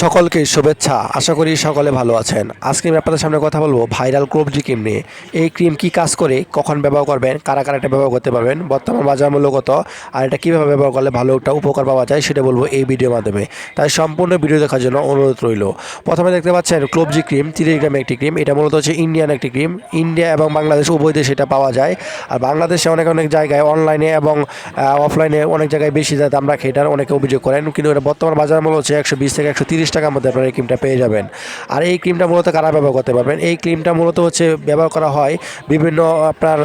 সকলকে শুভেচ্ছা। আশা করি সকলে ভালো আছেন। আজকে আমি আপনাদের সামনে কথা বলব ভাইরাল ক্রোবজি ক্রিম নিয়ে। এই ক্রিম কি কাজ করে, কখন ব্যবহার করবেন, কারা কারা এটা ব্যবহার করতে পারবেন, বর্তমান বাজার মূল্য কত, আর এটা কীভাবে ব্যবহার করলে ভালো একটা উপকার পাওয়া যায় সেটা বলব এই ভিডিওর মাধ্যমে। তাই সম্পূর্ণ ভিডিও দেখার জন্য অনুরোধ রইল। প্রথমে দেখতে পাচ্ছেন ক্লোবজি ক্রিম, তিরিশ গ্রামের একটি ক্রিম। এটা মূলত হচ্ছে ইন্ডিয়ান একটি ক্রিম। ইন্ডিয়া এবং বাংলাদেশ উভয় দেশে এটা পাওয়া যায়। আর বাংলাদেশে অনেক অনেক জায়গায় অনলাইনে এবং অফলাইনে অনেক জায়গায় বেশি দাম রাখে এটার অনেকে অভিযোগ করেন। কিন্তু এটা বর্তমান বাজার মূল্য হচ্ছে একশো বিশ থেকে একশো তিরিশ টাকার মধ্যে আপনারা এই ক্রিমটা পেয়ে যাবেন। আর এই ক্রিমটা মূলত কারা ব্যবহার করতে পারবেন? এই ক্রিমটা মূলত হচ্ছে ব্যবহার করা হয় বিভিন্ন আপনার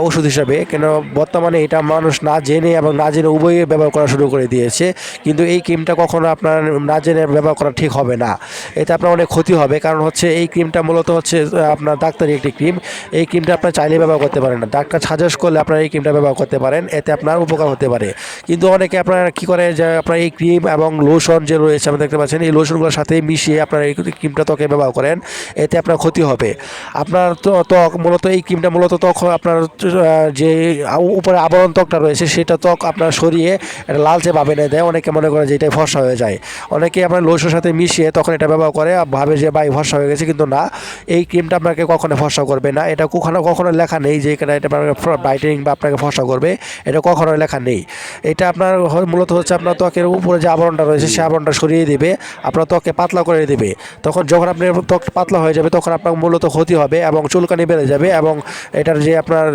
ওষুধ হিসাবে। কেন, বর্তমানে এটা মানুষ না জেনে এবং না জেনে উভয়ে ব্যবহার করা শুরু করে দিয়েছে। কিন্তু এই ক্রিমটা কখনো আপনার না জেনে ব্যবহার করা ঠিক হবে না। এতে আপনার অনেক ক্ষতি হবে। কারণ হচ্ছে এই ক্রিমটা মূলত হচ্ছে আপনার ডাক্তারি একটি ক্রিম এই ক্রিমটা আপনার চাইলে ব্যবহার করতে পারেন না। ডাক্তার সাজেস্ট করলে আপনার এই ক্রিমটা ব্যবহার করতে পারেন। এতে আপনার উপকার হতে পারে। কিন্তু অনেকে আপনার কী করে যে আপনার এই ক্রিম এবং লোশন যে রয়েছে, আমরা দেখতে পাচ্ছেন, এই লোশনগুলোর সাথে মিশিয়ে আপনার এই ক্রিমটা ত্বকে ব্যবহার করেন, এতে আপনার ক্ষতি হবে। আপনার ত্বক মূলত এই ক্রিমটা মূলত ত্বক আপনার যে উপরে আবরণ ত্বকটা রয়েছে, সেটা ত্বক আপনার সরিয়ে এটা লালচে ভাবে এনে দেয়। অনেকে মনে করে যে এটাই ফর্সা হয়ে যায়। অনেকে আপনার লোশনের সাথে মিশিয়ে তখন এটা ব্যবহার করে ভাবে যে ভাই ফর্সা হয়ে গেছে, কিন্তু না। এই ক্রিমটা আপনাকে কখনো ফর্সা করবে না। এটা কখনো কখনো লেখা নেই যে এখানে এটা আপনাকে ব্রাইটেনিং বা আপনাকে ফর্সা করবে। এটা কখনো লেখা নেই। এটা আপনার মূলত হচ্ছে আপনার ত্বকের উপরে যে আবরণটা রয়েছে সেই আবরণটা সরিয়ে দিবে। আপনার ত্বককে পাতলা করে দেবে। তখন যখন আপনার ত্বক পাতলা হয়ে যাবে তখন আপনার মূলত ক্ষতি হবে এবং চুলকানি বেড়ে যাবে এবং এটার যে আপনার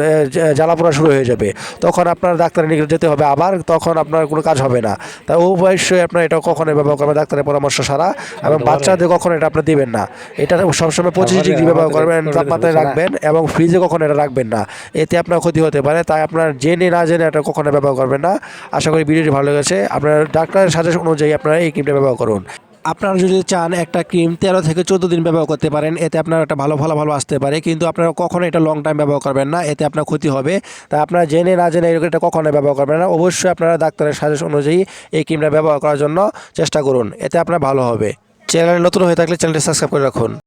জ্বালাপোড়া শুরু হয়ে যাবে। তখন আপনার ডাক্তারের নিকট যেতে হবে আবার তখন আপনার কোনো কাজ হবে না। তাই অবশ্যই আপনার এটা কখনোই ব্যবহার করবেন ডাক্তারের পরামর্শ ছাড়া। এবং বাচ্চাদের কখনো এটা আপনি দিবেন না। এটা সবসময় পঁচিশ ডিগ্রি ব্যবহার করবেন তাপমাত্রায় রাখবেন এবং ফ্রিজে কখনো এটা রাখবেন না। এতে আপনার ক্ষতি হতে পারে তাই আপনার জেনে না জেনে এটা কখনো ব্যবহার করবেন না। আশা করি ভিডিওটি ভালো লেগেছে। আপনার ডাক্তারের সাজেশন অনুযায়ী আপনারা এই ক্রিমটা ব্যবহার করুন। আপনারা যদি চান একটা ক্রিম তেরো থেকে চোদ্দ দিন ব্যবহার করতে পারেন, এতে আপনার একটা ভালো ফলাফল আসতে পারে। কিন্তু আপনারা কখনো এটা লং টাইম ব্যবহার করবেন না, এতে আপনার ক্ষতি হবে। তা আপনারা জেনে না জেনে এটা কখনো ব্যবহার করবেন না। অবশ্যই আপনারা ডাক্তারের সাজেশ অনুযায়ী এই ক্রিমটা ব্যবহার করার জন্য চেষ্টা করুন, এতে আপনার ভালো হবে। চ্যানেল নতুন হয়ে থাকলে চ্যানেলটি সাবস্ক্রাইব করে রাখুন।